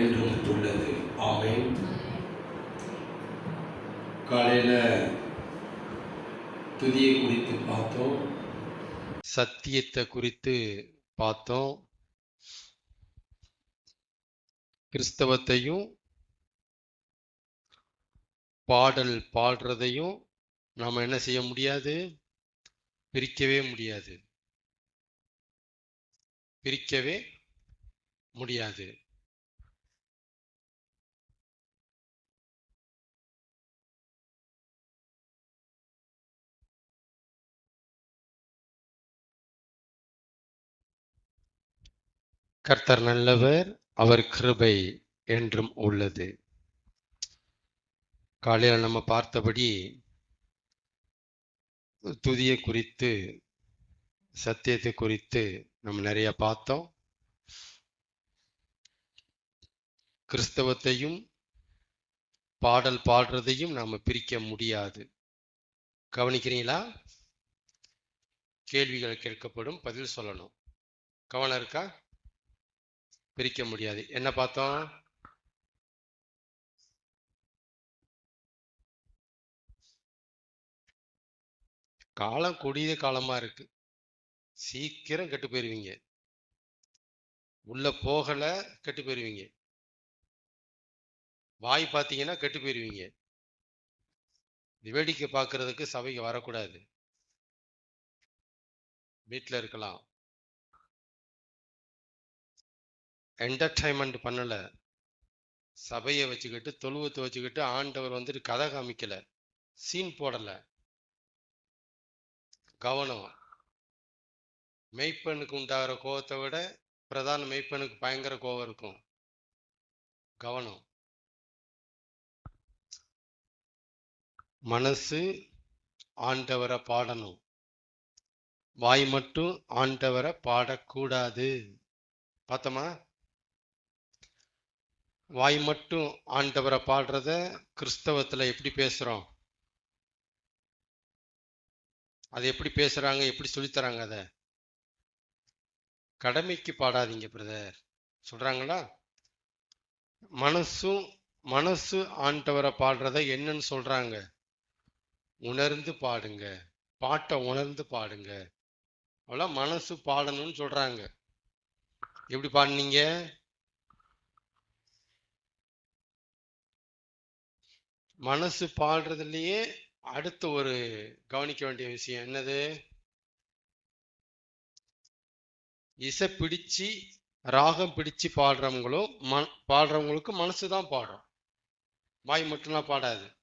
என்றும் உள்ளது. ஆமென். காலையில் துதியை குறித்து பார்த்தோம். சத்தியத்தை குறித்து பார்த்தோம். கிறிஸ்தவத்தையும் பாடல் பாடுறதையும் நாம் என்ன செய்ய முடியாது? பிரிக்கவே முடியாது. பிரிக்கவே முடியாது. கர்த்தர் நல்லவர் அவர் கிருபை என்றும் உள்ளது. காலையில் நம்ம பார்த்தபடி துதியை குறித்து சத்தியத்தை குறித்து நம்ம நிறைய பார்த்தோம். கிறிஸ்தவத்தையும் பாடல் பாடுறதையும் நாம் பிரிக்க முடியாது. கவனிக்கிறீங்களா? கேள்விகள் கேட்கப்படும் பதில் சொல்லணும். கவனம் இருக்கா? பிரிக்க முடியாது. என்ன பார்த்தோம்? காலம் கொடிய காலமா இருக்கு. சீக்கிரம் கெட்டு போயிருவீங்க. உள்ள போகல கெட்டு போயிருவீங்க. வாய் பார்த்தீங்கன்னா கெட்டு போயிருவீங்க. வேடிக்கை பார்க்கறதுக்கு சபைக்கு வரக்கூடாது. வீட்டில் இருக்கலாம். என்டர்டைன்மெண்ட் பண்ணல. சபையை வச்சுக்கிட்டு தொழுவத்தை வச்சுக்கிட்டு ஆண்டவர் வந்துட்டு கதை காமிக்கல. சீன் போடல. கவனம். மெய்ப்பெண்ணுக்கு உண்டாகிற கோவத்தை விட பிரதான மெய்ப்பெண்ணுக்கு பயங்கர கோவம் இருக்கும். கவனம். மனசு ஆண்டவரை பாடணும். வாய் மட்டும் ஆண்டவரை பாடக்கூடாது. பார்த்தோமா? வாய் மட்டும் ஆண்டவரை பாடுறத கிறிஸ்தவத்துல எப்படி பேசுறோம்? அதை எப்படி பேசுறாங்க? எப்படி சொல்லித்தராங்க அதை? கடமைக்கு பாடாதீங்க பிரதர். சொல்றாங்களா? மனசும் மனசு ஆண்டவரை பாடுறத என்னன்னு சொல்றாங்க? உணர்ந்து பாடுங்க. பாட்டை உணர்ந்து பாடுங்க. அவ்வளோ மனசு பாடணும்னு சொல்றாங்க. எப்படி பாடினீங்க? மனசு பாடுறதுலயே அடுத்த ஒரு கவனிக்க வேண்டிய விஷயம் என்னது? இசை பிடிச்சு ராகம் பிடிச்சு பாடுறவங்களும் மன் பாடுறவங்களுக்கு மனசு தான் பாடும். வாய் மட்டும்லாம் பாடாது.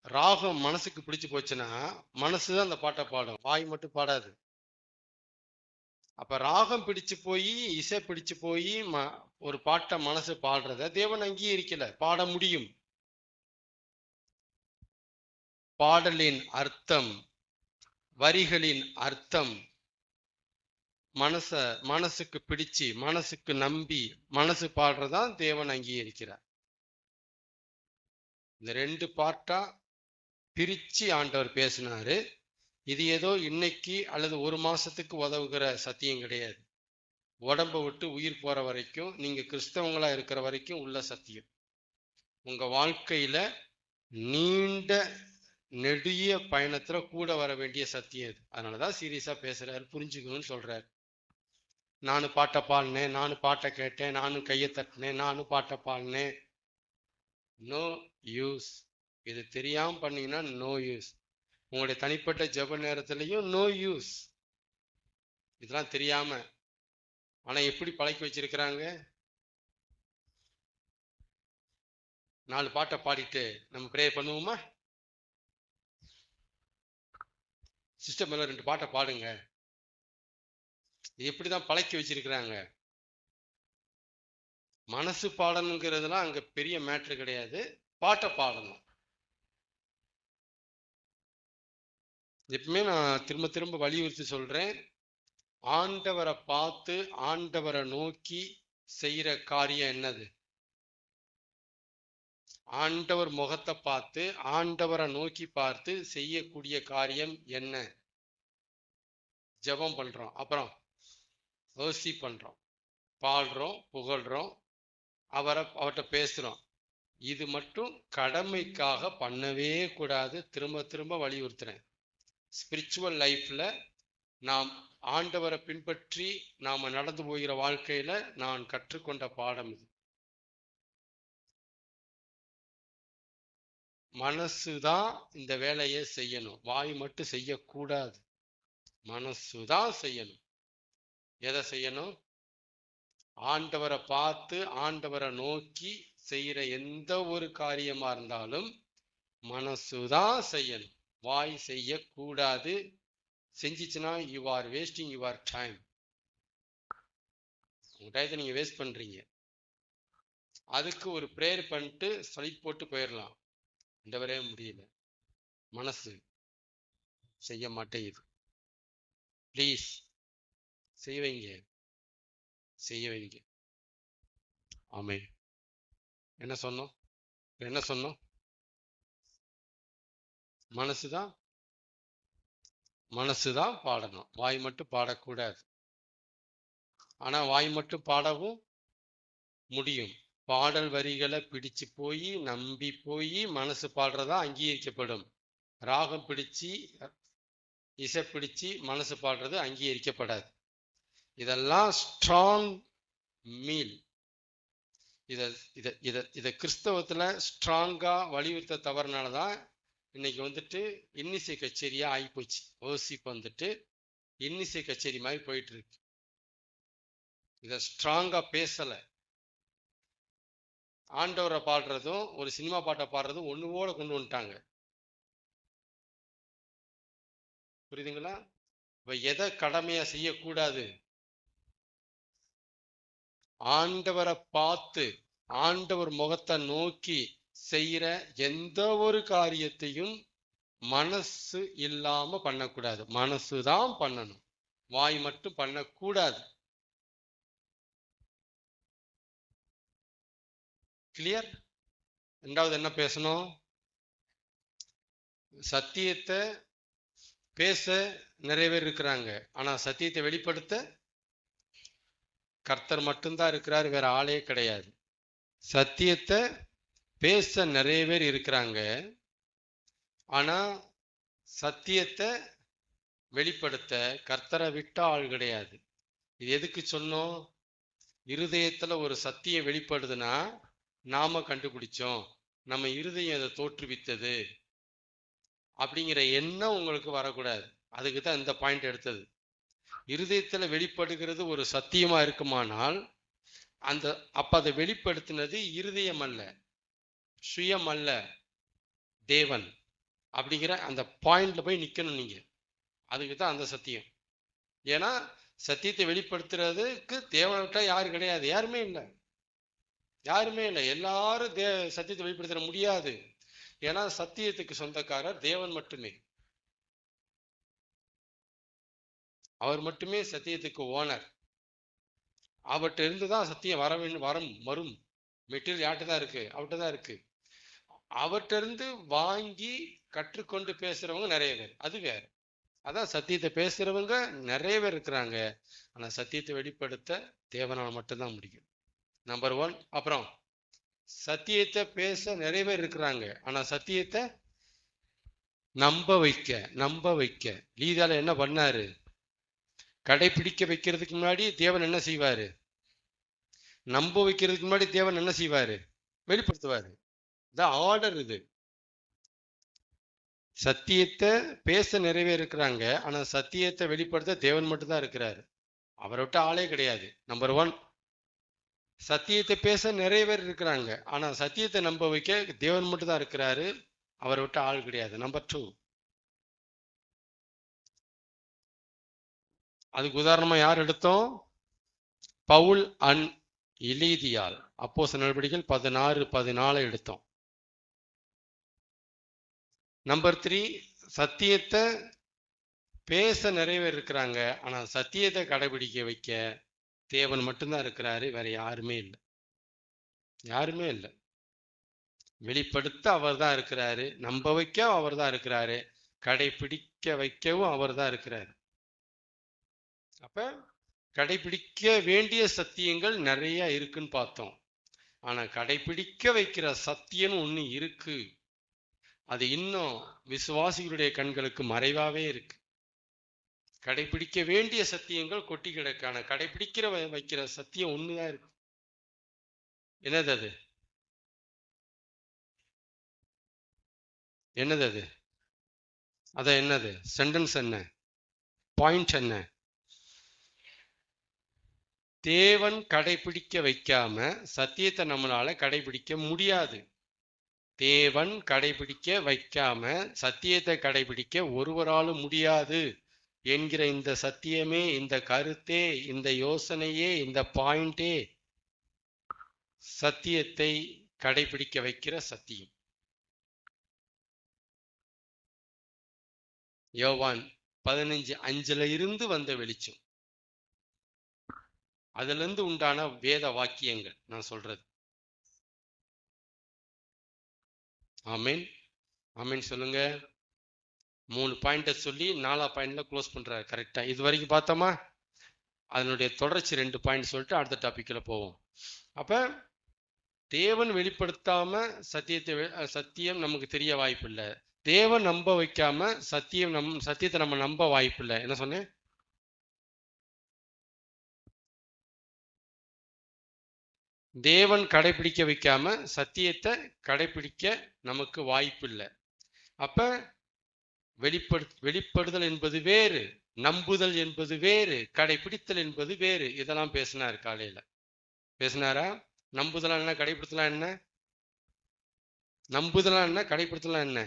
ராகம் மனசுக்கு பிடிச்சு போச்சுன்னா மனசு தான் அந்த பாட்டை பாடும். வாய் மட்டும் பாடாது. அப்ப ராகம் பிடிச்சு போய் இசை பிடிச்சு போய் ம ஒரு பாட்டை மனசு பாடுறத தேவன் அங்கீகரிக்கல. பாட முடியும். பாடலின் அர்த்தம் வரிகளின் அர்த்தம் மனச மனசுக்கு பிடிச்சு மனசுக்கு நம்பி மனசு பாடுறதான் தேவன் அங்கீகரிக்கிறார். இந்த ரெண்டு பாட்டா பிரிச்சு ஆண்டவர் பேசினாரு. இது ஏதோ இன்னைக்கு அல்லது ஒரு மாசத்துக்கு உதவுகிற சத்தியம் கிடையாது. உடம்ப விட்டு உயிர் போற வரைக்கும் நீங்க கிறிஸ்தவங்களா இருக்கிற வரைக்கும் உள்ள சத்தியம். உங்க வாழ்க்கையில நீண்ட நெடிய பயணத்துல கூட வர வேண்டிய சத்தியம் இது. அதனாலதான் சீரியஸா பேசுறாரு புரிஞ்சுக்கணும்னு சொல்றாரு. நானும் பாட்டை பாடினேன் நானும் பாட்டை கேட்டேன் நானும் கையை தட்டினேன் நானும் பாட்டை பாடினேன். நோ யூஸ் இது தெரியாம பண்ணீங்கன்னா நோ யூஸ் உங்களுடைய தனிப்பட்ட ஜெப நேரத்திலையும் நோ யூஸ் இதெல்லாம் தெரியாம. ஆனா எப்படி பழக்கி வச்சிருக்கிறாங்க? நாலு பாட்டை பாடிட்டு நம்ம ப்ரே பண்ணுவோமா? சிஸ்டம் எல்லாம் ரெண்டு பாட்டை பாடுங்க. எப்படி தான் பழக்கி வச்சிருக்கிறாங்க. மனசு பாடணுங்கிறதுலாம் அங்க பெரிய மேட்ரு கிடையாது. பாட்டை பாடணும். எப்பவுமே நான் திரும்ப திரும்ப வலியுறுத்தி சொல்றேன். ஆண்டவரை பார்த்து ஆண்டவரை நோக்கி செய்யற காரியம் என்னது? ஆண்டவர் முகத்தை பார்த்து ஆண்டவரை நோக்கி பார்த்து செய்யக்கூடிய காரியம் என்ன? ஜெபம் பண்ணுறோம் அப்புறம் வேர்சி பண்ணுறோம் பாடுறோம் புகழ்கிறோம் அவரை அவர்கிட்ட பேசுகிறோம் இது மட்டும் கடமைக்காக பண்ணவே கூடாது. திரும்ப திரும்ப வலியுறுத்துறேன். ஸ்பிரிச்சுவல் லைஃப்பில் நாம் ஆண்டவரை பின்பற்றி நாம் நடந்து போகிற வாழ்க்கையில் நான் கற்றுக்கொண்ட பாடம் இது. மனசு தான் இந்த வேலையை செய்யணும். வாய் மட்டும் செய்யக்கூடாது. மனசுதான் செய்யணும். எதை செய்யணும்? ஆண்டவரை பார்த்து ஆண்டவரை நோக்கி செய்யற எந்த ஒரு காரியமா இருந்தாலும் மனசுதான் செய்யணும். வாய் செய்யக்கூடாது. செஞ்சிச்சுன்னா you are wasting your time உங்க டயத்தை நீங்க வேஸ்ட் பண்றீங்க. அதுக்கு ஒரு ப்ரேயர் பண்ணிட்டு ஸ்லிப் போட்டு போயிடலாம் ஆண்டவரே முடியல. மனசு செய்ய மாட்டேங்குது. ப்ளீஸ் செய்ய வைங்க. செய்ய வைங்க. ஆமே என்ன சொன்னோம்? என்ன சொன்னோம்? மனசுதான். மனசுதான் பாடணும். வாய் மட்டும் பாடக்கூடாது. ஆனா வாய் மட்டும் பாடவும் முடியும். பாடல் வரிகளை பிடிச்சு போய் நம்பி போய் மனசு பாடுறதா அங்கீகரிக்கப்படும். ராகம் பிடிச்சு இசை பிடிச்சு மனசு பாடுறது அங்கீகரிக்கப்படாது. இதெல்லாம் ஸ்ட்ராங் மீல் இதை இதை இதை இதை கிறிஸ்தவத்தில் ஸ்ட்ராங்காக வலியுறுத்த தவறுனால தான் இன்னைக்கு வந்துட்டு இன்னிசை கச்சேரியாக ஆகிப்போச்சு ஓசிப் வந்துட்டு இன்னிசை கச்சேரி மாதிரி போயிட்டு இருக்கு இதை ஸ்ட்ராங்காக பேசலை. ஆண்டவரை பாடுறதும் ஒரு சினிமா பாட்டை பாடுறதும் ஒன்றுவோட கொண்டு வந்துட்டாங்க. புரியுதுங்களா? இப்ப எதை கடமையா செய்யக்கூடாது? ஆண்டவரை பார்த்து ஆண்டவர் முகத்தை நோக்கி செய்யற எந்த ஒரு காரியத்தையும் மனசு இல்லாம பண்ணக்கூடாது. மனசு தான் பண்ணணும். வாய் மட்டும் பண்ணக்கூடாது. கிளியர் ரெண்டாவது என்ன பேசணும்? சத்தியத்தை பேச நிறைய பேர் இருக்கிறாங்க. ஆனால் சத்தியத்தை வெளிப்படுத்த கர்த்தர் மட்டும்தான் இருக்கிறார் வேற ஆளே கிடையாது. சத்தியத்தை பேச நிறைய பேர் இருக்கிறாங்க. ஆனால் சத்தியத்தை வெளிப்படுத்த கர்த்தரை விட்ட ஆள் கிடையாது. இது எதுக்கு சொன்னோம்? இருதயத்தில் ஒரு சத்தியம் வெளிப்படுதுன்னா நாம கண்டுபிடிச்சோம். நம்ம இருதயம் அதை தோற்றுவித்தது. அப்படிங்கிற எண்ணம் உங்களுக்கு வரக்கூடாது. அதுக்கு தான் இந்த பாயிண்ட் எடுத்தது. இருதயத்தில் வெளிப்படுகிறது ஒரு சத்தியமாக இருக்குமானால் அந்த அப்போ அதை வெளிப்படுத்தினது இருதயம் அல்ல சுயம் அல்ல தேவன் அப்படிங்கிற அந்த பாயிண்ட்ல போய் நிற்கணும் நீங்கள் அதுக்கு தான் அந்த சத்தியம். ஏன்னா சத்தியத்தை வெளிப்படுத்துறதுக்கு தேவன்கிட்ட யாரும் கிடையாது? யாருமே இல்லை. யாருமே இல்லை. எல்லாரும் தே சத்தியத்தை வெளிப்படுத்த முடியாது. ஏன்னா சத்தியத்துக்கு சொந்தக்காரர் தேவன் மட்டுமே. அவர் மட்டுமே சத்தியத்துக்கு ஓனர். அவர்கிட்ட இருந்து தான் சத்தியம் வர வேண்டும் வரும் வரும். மெட்டீரியல் யார்கிட்ட தான் இருக்கு? அவர்கிட்ட தான் இருக்கு. அவர்கிட்ட இருந்து வாங்கி கற்றுக்கொண்டு பேசுறவங்க நிறைய பேர். அது வேற. அதான் சத்தியத்தை பேசுறவங்க நிறைய பேர் இருக்கிறாங்க. ஆனா சத்தியத்தை வெளிப்படுத்த தேவனால் மட்டும்தான் முடியும். நம்பர் ஒன் அப்புறம் சத்தியத்தை பேச நிறைய பேர் இருக்கிறாங்க. ஆனா சத்தியத்தை நம்ப வைக்க நம்ப வைக்க. லீதால என்ன பண்ணாரு? கடைபிடிக்க வைக்கிறதுக்கு முன்னாடி தேவன் என்ன செய்வாரு? நம்ப வைக்கிறதுக்கு முன்னாடி தேவன் என்ன செய்வாரு? வெளிப்படுத்துவாரு. த ஆர்டர் இது. சத்தியத்தை பேச நிறைவே இருக்கிறாங்க. ஆனா சத்தியத்தை வெளிப்படுத்த தேவன் மட்டும்தான் இருக்கிறாரு. அவரை விட்டு ஆளே கிடையாது. நம்பர் ஒன் சத்தியத்தை பேச நிறைய பேர் இருக்கிறாங்க. ஆனால் சத்தியத்தை நம்ப வைக்க தேவன் மட்டும் தான் இருக்கிறாரு. அவரை விட்டு ஆள் கிடையாது. நம்பர் டூ அதுக்கு உதாரணமா யார் எடுத்தோம்? பவுல் அன் இலீதியால் அப்போஸ் நடவடிக்கைகள் பதினாறு பதினாலு எடுத்தோம். நம்பர் த்ரீ சத்தியத்தை பேச நிறைய பேர் இருக்கிறாங்க. ஆனால் சத்தியத்தை கடைபிடிக்க வைக்க தேவன் மட்டும்தான் இருக்கிறாரு வேற யாருமே இல்லை. யாருமே இல்லை. வெளிப்படுத்த அவர் தான் இருக்கிறாரு நம்ப வைக்கவும் அவர் தான் இருக்கிறாரு கடைபிடிக்க வைக்கவும் அவர் தான் இருக்கிறாரு. அப்ப கடைபிடிக்க வேண்டிய சத்தியங்கள் நிறைய இருக்குன்னு பார்த்தோம். ஆனா கடைபிடிக்க வைக்கிற சத்தியம்னு ஒண்ணு இருக்கு. அது இன்னும் விசுவாசிகளுடைய கண்களுக்கு மறைவாவே இருக்கு. கடைபிடிக்க வேண்டிய சத்தியங்கள் கொட்டி கிடக்கான கடைபிடிக்கிற வ- வைக்கிற சத்தியம் ஒண்ணுதான் இருக்கு? என்னது அது? என்னது அது? அத என்னது? சென்டென்ஸ் என்ன? பாயிண்ட் என்ன? தேவன் கடைபிடிக்க வைக்காம சத்தியத்தை நம்மளால கடைபிடிக்க முடியாது. தேவன் கடைபிடிக்க வைக்காம சத்தியத்தை கடைபிடிக்க ஒருவராலும் முடியாது. என்கிற இந்த சத்தியமே இந்த கருத்தே இந்த யோசனையே இந்த பாயிண்டே சத்தியத்தை கடைபிடிக்க வைக்கிற சத்தியம். யோவான் பதினஞ்சு அஞ்சுல இருந்து வந்த வெளிச்சம். அதுல இருந்து உண்டான வேத வாக்கியங்கள் நான் சொல்றது. ஆமீன். ஆமீன் சொல்லுங்க. மூணு பாயிண்ட்டை சொல்லி நாலா பாயிண்ட்ல க்ளோஸ் பண்ணுறாரு கரெக்டா இது வரைக்கும் பார்த்தோமா? அதனுடைய தொடர்ச்சி ரெண்டு பாயிண்ட் சொல்லிட்டு அடுத்த டாபிக்ல போவோம். அப்ப தேவன் வெளிப்படுத்தாம சத்தியத்தை சத்தியம் நமக்கு தெரிய வாய்ப்பில்லை தேவன் நம்ப வைக்காம சத்தியம் நம் சத்தியத்தை நம்ம நம்ப வாய்ப்பில்லை என்ன சொன்னேன்? தேவன் கடைபிடிக்க வைக்காம சத்தியத்தை கடைபிடிக்க நமக்கு வாய்ப்பில்லை அப்ப வெளிப்படு வெளிப்படுதல் என்பது வேறு நம்புதல் என்பது வேறு கடைபிடித்தல் என்பது வேறு. இதெல்லாம் பேசினார் காலையில. பேசினாரா? நம்புதலாம் என்ன கடைபிடித்தலாம் என்ன? நம்புதலாம் என்ன கடைபிடித்தலாம் என்ன?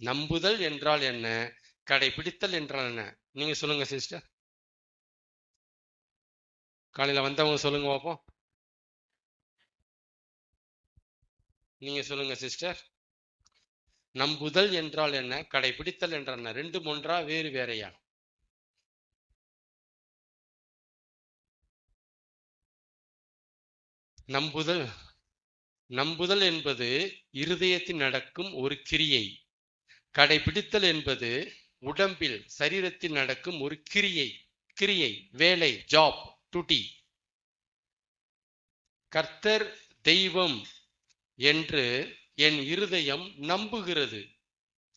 நம்புதல் என்றால் என்ன? கடைபிடித்தல் என்றால் என்ன? நீங்க சொல்லுங்க சிஸ்டர். காலையில வந்தவங்க சொல்லுங்க பாப்போம். நீங்க சொல்லுங்க சிஸ்டர் நம்புதல் என்றால் என்ன? கடைபிடித்தல் என்றால் என்ன? ரெண்டு ஒன்றா வேறு வேறையா? நம்புதல் நம்புதல் என்பது இருதயத்தில் நடக்கும் ஒரு கிரியை. கடைபிடித்தல் என்பது உடம்பில் சரீரத்தில் நடக்கும் ஒரு கிரியை. கிரியை வேலை ஜாப் டுட்டி கர்த்தர் தெய்வம் என்று என் இருதயம் நம்புகிறது.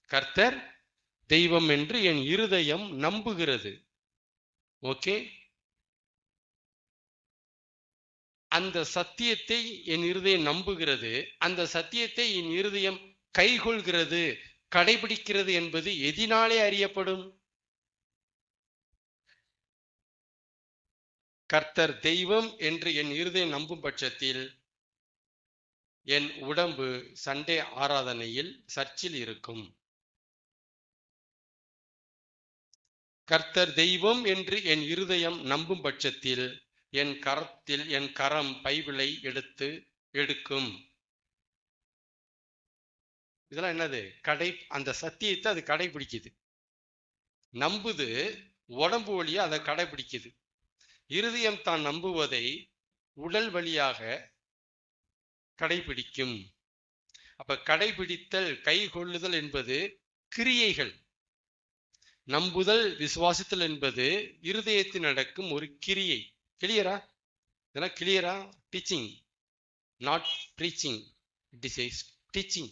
கர்த்தர் தெய்வம் என்று என் இருதயம் நம்புகிறது. ஓகே? அந்த சத்தியத்தை என் இருதயம் நம்புகிறது. அந்த சத்தியத்தை என் இருதயம் கைகொள்கிறது. கடைபிடிக்கிறது என்பது எதினாலே அறியப்படும்? கர்த்தர் தெய்வம் என்று என் இருதயம் நம்பும் பட்சத்தில் என் உடம்பு சண்டே ஆராதனையில் சர்ச்சில் இருக்கும். கர்த்தர் தெய்வம் என்று என் இருதயம் நம்பும் பட்சத்தில் என் கரத்தில் என் கரம் பைபிளை எடுத்து எடுக்கும். இதெல்லாம் என்னது? கடை அந்த சத்தியத்தை அது கடைபிடிக்குது. நம்புது உடம்பு வழியா அதை கடைபிடிக்குது. இருதயம் தான் நம்புவதை உடல் வழியாக கடைபிடிக்கும். அப்ப கடைபிடித்தல் கைகொள்ளுதல் என்பது கிரியைகள். நம்புதல் விசுவாசித்தல் என்பது இருதயத்தில் நடக்கும் ஒரு கிரியை. கிளியரா இதெல்லாம் கிளியரா teaching not preaching it is a teaching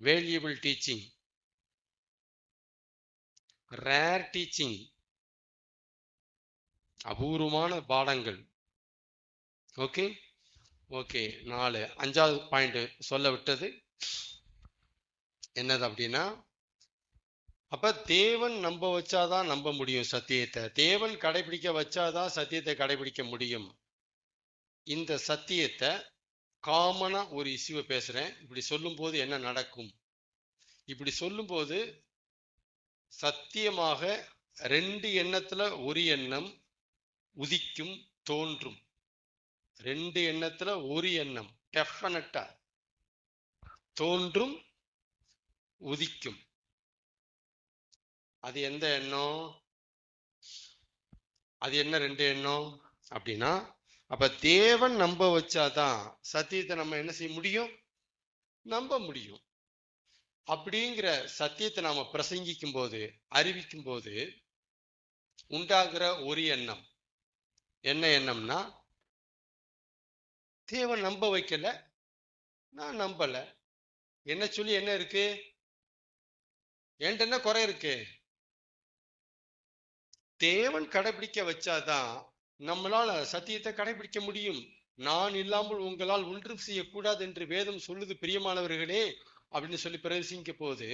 valuable teaching rare teaching அபூர்வமான பாடங்கள். ஓகே ஓகே நாலு. அஞ்சாவது பாயிண்ட் சொல்ல விட்டது. என்னது அப்படின்னா அப்ப தேவன் நம்ப வச்சாதான் நம்ப முடியும் சத்தியத்தை. தேவன் கடைபிடிக்க வச்சாதான் சத்தியத்தை கடைபிடிக்க முடியும். இந்த சத்தியத்தை காமனா ஒரு இஷ்யூவை பேசுறேன். இப்படி சொல்லும்போது என்ன நடக்கும்? இப்படி சொல்லும்போது சத்தியமாக ரெண்டு எண்ணத்துல ஒரு எண்ணம் உதிக்கும் தோன்றும். ரெண்டு எண்ணத்துல ஒரு எண்ணம் டெஃபனட்டா தோன்றும் உதிக்கும். அது எந்த எண்ணம்? அது என்ன ரெண்டு எண்ணம்? அப்படின்னா அப்ப தேவன் நம்ப வச்சாதான் சத்தியத்தை நம்ம என்ன செய்ய முடியும்? நம்ப முடியும். அப்படிங்கிற சத்தியத்தை நாம பிரசங்கிக்கும் போது அறிவிக்கும் போது உண்டாகிற ஒரு எண்ணம். என்ன எண்ணம்னா தேவன் நம்ப வைக்கல. நான் நம்பல. என்ன சொல்லி என்ன இருக்கு? என்கிட்ட என்ன குறை இருக்கு. தேவன் கடைபிடிக்க வச்சாதான் நம்மளால சத்தியத்தை கடைபிடிக்க முடியும். நான் இல்லாமல் உங்களால் ஒன்றும் செய்யக்கூடாது என்று வேதம் சொல்லுது பிரியமானவர்களே அப்படின்னு சொல்லி பிரவேசிக்க போது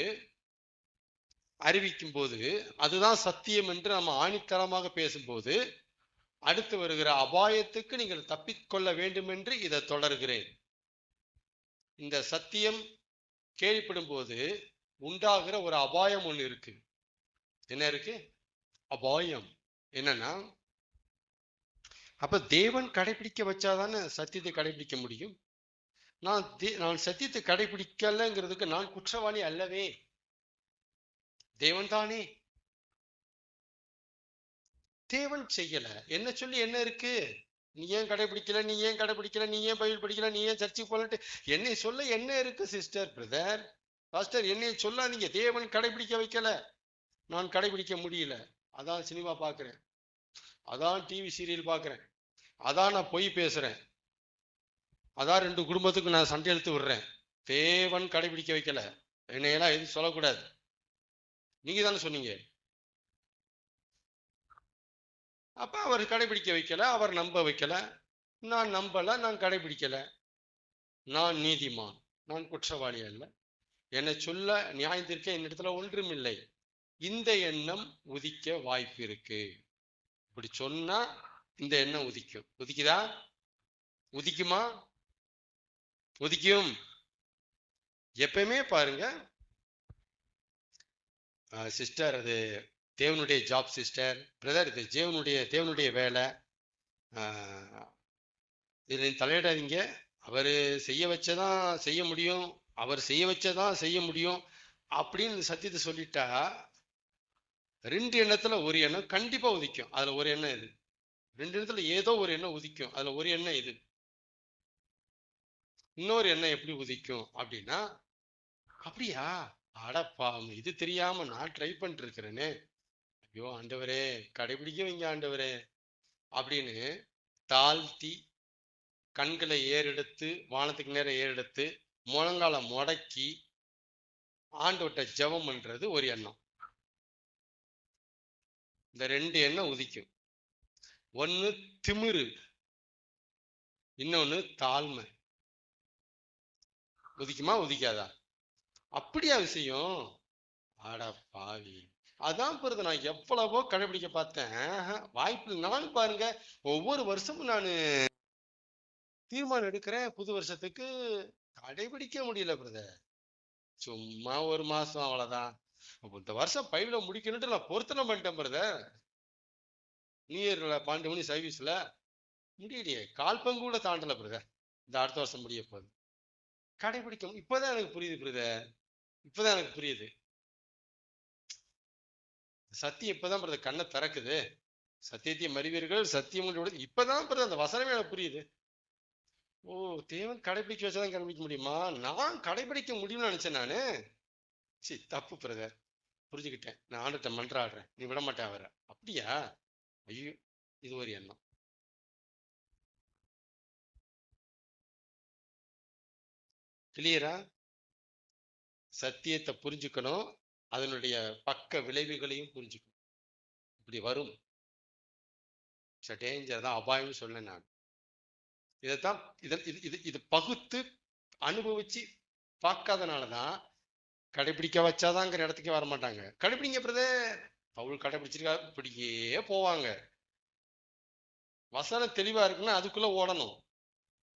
அறிவிக்கும் போது அதுதான் சத்தியம் என்று நம்ம ஆணித்தரமாக பேசும்போது அடுத்து வருகிற அபாயத்துக்கு நீங்கள் தப்பிக்கொள்ள வேண்டும் என்று இதை தொடர்கிறேன். இந்த சத்தியம் கேள்விப்படும் போது உண்டாகிற ஒரு அபாயம் ஒண்ணு இருக்கு. என்ன இருக்கு? அபாயம். என்னன்னா அப்ப தேவன் கடைபிடிக்க வச்சாதானே சத்தியத்தை கடைபிடிக்க முடியும்? நான் தே- நான் சத்தியத்தை கடைபிடிக்கலங்கிறதுக்கு நான் குற்றவாளி அல்லவே. தேவன் தானே. தேவன் செய்யல. என்ன சொல்லி என்ன இருக்கு? நீ ஏன் கடைபிடிக்கல? நீ ஏன் கடைபிடிக்கல? நீ ஏன் பைபிள் படிக்கல? நீ ஏன் சர்ச்சுக்கு போலன்ட்டு என்னை சொல்ல என்ன இருக்கு சிஸ்டர் பிரதர்? பாஸ்டர் என்னை சொல்லாதீங்க. தேவன் கடைபிடிக்க வைக்கல. நான் கடைபிடிக்க முடியல. அதான் சினிமா பார்க்குறேன் அதான் டிவி சீரியல் பார்க்குறேன் அதான் நான் பொய் பேசுறேன். அதான் ரெண்டு குடும்பத்துக்கு நான் சண்டை இழுத்து விடுறேன். தேவன் கடைபிடிக்க வைக்கல. என்னையெல்லாம் எதுவும் சொல்லக்கூடாது. நீங்க தானே சொன்னீங்க? அப்ப அவர் கடைபிடிக்க வைக்கல அவர் நம்ப வைக்கல. நான் நம்பல நான் கடைபிடிக்கல. நான் நீதிமான். நான் குற்றவாளி அல்ல. என்னை சொல்ல நியாயத்திற்க என்னிடத்துல ஒன்றும் இல்லை இந்த எண்ணம் உதிக்க வாய்ப்பு இருக்கு. இப்படி சொன்னா இந்த எண்ணம் உதிக்கும். உதிக்குதா? உதிக்குமா? உதிக்கும். எப்பயுமே பாருங்க. சிஸ்டர் அது தேவனுடைய ஜாப் சிஸ்டர் பிரதர் இது தேவனுடைய தேவனுடைய வேலை. இதில் தலையிடாதீங்க. அவர் செய்ய வச்சதான் செய்ய முடியும். அவர் செய்ய வச்சதான் செய்ய முடியும். அப்படின்னு சத்தியத்தை சொல்லிட்டா ரெண்டு எண்ணத்துல ஒரு எண்ணம் கண்டிப்பா உதிக்கும். அதுல ஒரு எண்ணம் இது. ரெண்டு எண்ணத்துல ஏதோ ஒரு எண்ணம் உதிக்கும். அதுல ஒரு எண்ணம் இது. இன்னொரு எண்ணம் எப்படி உதிக்கும் அப்படின்னா அப்படியா? அடப்பா இது தெரியாம நான் ட்ரை பண்ணிட்டு இருக்கிறேனே. ஐயோ ஆண்டவரே கடைபிடிக்க வைங்க ஆண்டவரே அப்படின்னு தாழ்த்தி கண்களை ஏறெடுத்து வானத்துக்கு நேரம் ஏறெடுத்து முழங்கால முடக்கி ஆண்டவட்ட ஜெபம் பண்றது ஒரு எண்ணம். இந்த ரெண்டு எண்ணம் உதிக்கும். ஒண்ணு திமிரு இன்னொன்னு தாழ்மை. உதிக்குமா உதிக்காதா? அப்படியா விஷயம்? ஆடா பாவி. அதான் பிறகு நான் எவ்வளவோ கடைபிடிக்க பார்த்தேன். வாய்ப்பு இல்லைனாலும் பாருங்க. ஒவ்வொரு வருஷமும் நான் தீர்மானம் எடுக்கிறேன். புது வருஷத்துக்கு கடைபிடிக்க முடியல பிரதர் சும்மா ஒரு மாசம் அவ்வளவுதான். இந்த வருஷம் பைபிள முடிக்கணும்ட்டு நான் பொருத்தனை பண்ணிட்டேன் பிரதர் நியூ இயர்ல பன்னெண்டு மணி சர்வீஸ்ல முடியலையே. கால் பங்கு கூட தாண்டல பிரதர் இந்த அடுத்த வருஷம் முடிய போகுது கடைபிடிக்க இப்பதான் எனக்கு புரியுது பிரதர் இப்பதான் எனக்கு புரியுது. சத்தியம் இப்பதான் பிரதர் கண்ணை திறக்குது. சத்தியத்தை மறிவீர்கள் சத்தியம் உண்டு இப்பதான் பிரதர் அந்த வசனமே எனக்கு புரியுது. ஓ தேவன் கடைபிடிக்க வச்சாதான் கடைபிடிக்க முடியுமா? நான் கடைபிடிக்க முடியும்னு நினைச்சேன் நானு. சரி தப்பு பிரதர். புரிஞ்சுக்கிட்டேன். நான் ஆண்டுகிட்ட மன்றாடுறேன். நீ விட மாட்டேன் அவரை. அப்படியா? ஐயோ இது ஒரு எண்ணம். கிளியரா சத்தியத்தை புரிஞ்சுக்கணும். அதனுடைய பக்க விளைவுகளையும் புரிஞ்சுக்கணும். இப்படி வரும். டேஞ்சர் தான் அபாயம்னு சொன்னேன் நான். இதைத்தான் இதை இது இது இது பகுத்து அனுபவிச்சு பார்க்காதனால தான் கடைபிடிக்க வச்சாதாங்கிற இடத்துக்கே வர மாட்டாங்க. கடைபிடிங்க பிரதர் பவுல் கடைபிடிச்சிருக்கா இப்படியே போவாங்க. வசனம் தெளிவா இருக்குன்னா அதுக்குள்ள ஓடணும்.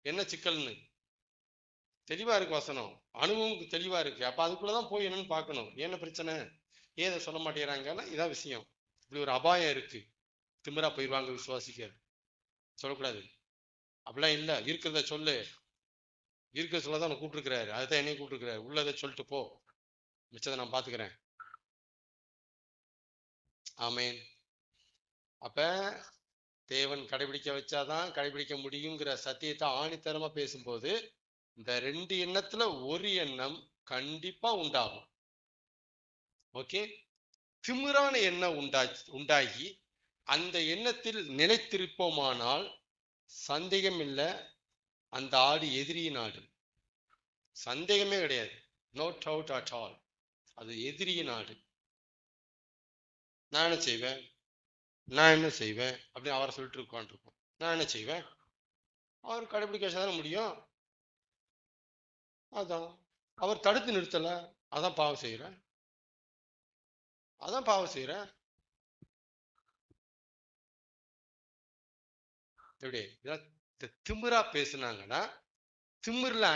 என்ன சிக்கல்னு? தெளிவா இருக்கு வசனம். அனுபவம் தெளிவா இருக்கு. அப்ப அதுக்குள்ளதான் போய் என்னன்னு பார்க்கணும். என்ன பிரச்சனை? ஏதை சொல்ல மாட்டேங்கிறாங்கன்னா இதான் விஷயம். இப்படி ஒரு அபாயம் இருக்கு. திமிரா போயிடுவாங்க விசுவாசிக்க சொல்லக்கூடாது. அப்படிலாம் இல்ல. இருக்கிறத சொல்லு. இருக்க சொல்லதான் உன்னை கூப்பிட்டுருக்கிறாரு. அதுதான் என்னையும் கூப்பிட்டுருக்கிறாரு. உள்ளதை சொல்லிட்டு போ. மிச்சத்தை நான் பார்த்துக்கிறேன். ஆமேன். அப்ப தேவன் கடைபிடிக்க வச்சாதான் கடைபிடிக்க முடியுங்கிற சத்தியத்தை ஆணித்தரமா பேசும்போது இந்த ரெண்டு எண்ணத்துல ஒரு எண்ணம் கண்டிப்பா உண்டாகும். ஓகே திமிரான எண்ணம் உண்டா உண்டாகி அந்த எண்ணத்தில் நிலைத்திருப்போமானால் சந்தேகம் இல்லை அந்த ஆடு எதிரியின் ஆடு. சந்தேகமே கிடையாது. நோ டவுட் அட் ஆல் அது எதிரியின் ஆடு. நான் என்ன செய்வேன்? நான் என்ன செய்வேன்? அப்படின்னு அவரை சொல்லிட்டு உட்காந்துருக்கோம் நான் என்ன செய்வேன்? அவர் கடைபிடிக்க தானே முடியும்? அதான். அவர் தடுத்து நிறுத்தல. அதான் பாவம் செய்யறேன் அதான் பாவம் செய்யறேன் எப்படி? திமிரா பேசுனாங்கன்னா திமிர்ல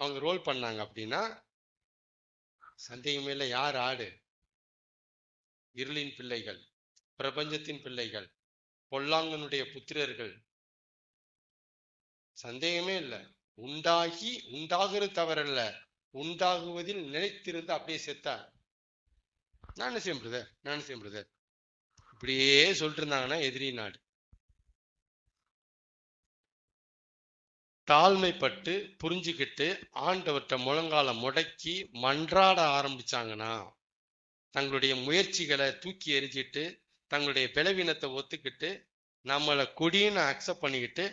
அவங்க ரோல் பண்ணாங்க அப்படின்னா சந்தேகமே இல்லை. யார் ஆடு? இருளின் பிள்ளைகள் பிரபஞ்சத்தின் பிள்ளைகள் பொல்லாங்கனுடைய புத்திரர்கள். சந்தேகமே இல்லை. உண்டாகி உண்டாகிறது தவறல்ல. உண்டாகுவதில் நிலைத்திருந்து அப்படியே செத்தா. நான் என்ன செய்ய பிரதர் நான் என்ன செய்ய பிரதர் இப்படியே சொல்லிட்டு இருந்தாங்கன்னா எதிரி நாடு. தாழ்மைப்பட்டு புரிஞ்சுக்கிட்டு ஆண்டவர்கிட்ட முழங்கால முடக்கி மன்றாட ஆரம்பிச்சாங்கன்னா தங்களுடைய முயற்சிகளை தூக்கி எரிஞ்சிட்டு தங்களுடைய பலவீனத்தை ஒத்துக்கிட்டு நம்மளை கொடின்னு அக்செப்ட் பண்ணிக்கிட்டு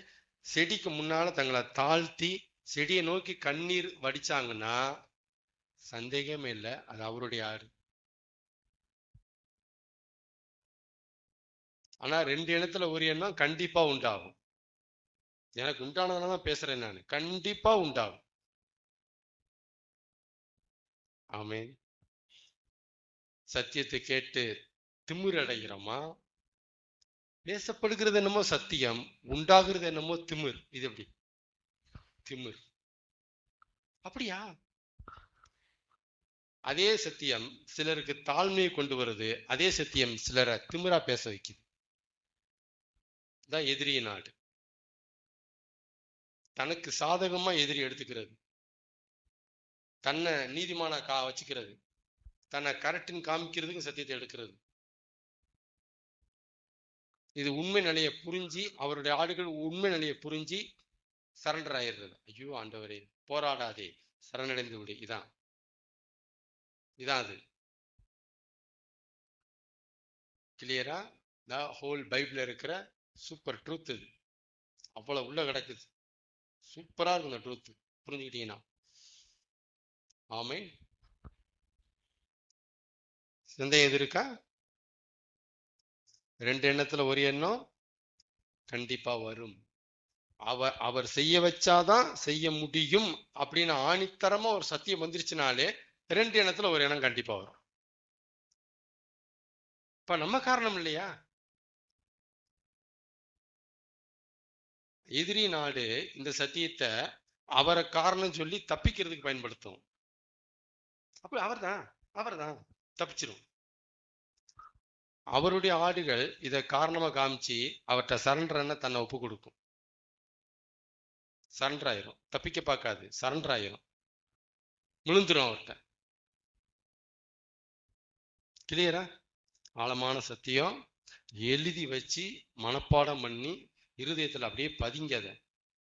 செடிக்கு முன்னால தங்களை தாழ்த்தி செடியை நோக்கி கண்ணீர் வடிச்சாங்கன்னா சந்தேகமே இல்லை. அது அவருடைய ஆறு. ஆனா ரெண்டு இடத்துல ஒரு எண்ணம் கண்டிப்பா உண்டாகும். எனக்கு உண்டானதுனால தான் பேசுறேன் நான். கண்டிப்பா உண்டாகும். ஆமே சத்தியத்தை கேட்டு திமிரடைகிறோமா பேசப்படுகிறது என்னமோ சத்தியம் உண்டாகிறது என்னமோ திமிர். இது எப்படி? திமிர். அப்படியா? அதே சத்தியம் சிலருக்கு தாழ்மையை கொண்டு வருது அதே சத்தியம் சிலரை திமிரா பேச வைக்குது. தான் எதிரிய நாடு. தனக்கு சாதகமா எதிரி எடுத்துக்கிறது. தன்னை நீதிமானா கா வச்சுக்கிறது. தன்னை கரெக்டுன்னு காமிக்கிறதுக்கு சத்தியத்தை எடுக்கிறது. இது உண்மை நிலையை புரிஞ்சு அவருடைய ஆடுகள் உண்மை நிலையை புரிஞ்சு சரண்டர் ஆயிடுறது. ஐயோ ஆண்டவரே போராடாதே சரணடைந்து விடு. இதான். இதான் அது. கிளியரா த ஹோல் பைபிள்ல இருக்கிற சூப்பர் ட்ரூத் இது. அவ்வளவு உள்ள கிடக்குது. சூப்பரா இருக்கும் இந்த ட்ரூத் புரிஞ்சுக்கிட்டீங்கன்னா. ஆமை சந்தேகம் எது இருக்கா? ரெண்டு எண்ணத்துல ஒரு எண்ணம் கண்டிப்பா வரும். அவர் அவர் செய்ய வச்சாதான் செய்ய முடியும் அப்படின்னு ஆணித்தரமா ஒரு சத்தியம் வந்துருச்சுனாலே ரெண்டு எண்ணத்துல ஒரு எண்ணம் கண்டிப்பா வரும். இப்ப நம்ம காரணம் இல்லையா? எதிரி நாடு இந்த சத்தியத்தை அவரை காரணம் சொல்லி தப்பிக்கிறதுக்கு பயன்படுத்தும். அப்ப அவர்தான் அவர்தான் தப்பிச்சிரும். அவருடைய ஆடுகள் இதை காரணமா காமிச்சு அவர்கிட்ட சரண்டர்ன்னு தன்னை ஒப்பு கொடுக்கும். சரண்டர் ஆயிரும். தப்பிக்க பார்க்காது. சரண்டர் ஆயிரும். விழுந்துரும் அவர்கிட்ட. கிளியரா ஆழமான சத்தியம். எழுதி வச்சு மனப்பாடம் பண்ணி இருதயத்துல அப்படியே பதிங்கதை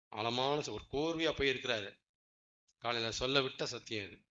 ஆழமான ஒரு கோர்வையா போய் இருக்கிறாரு காலையில சொல்ல விட்ட சத்தியம் இது.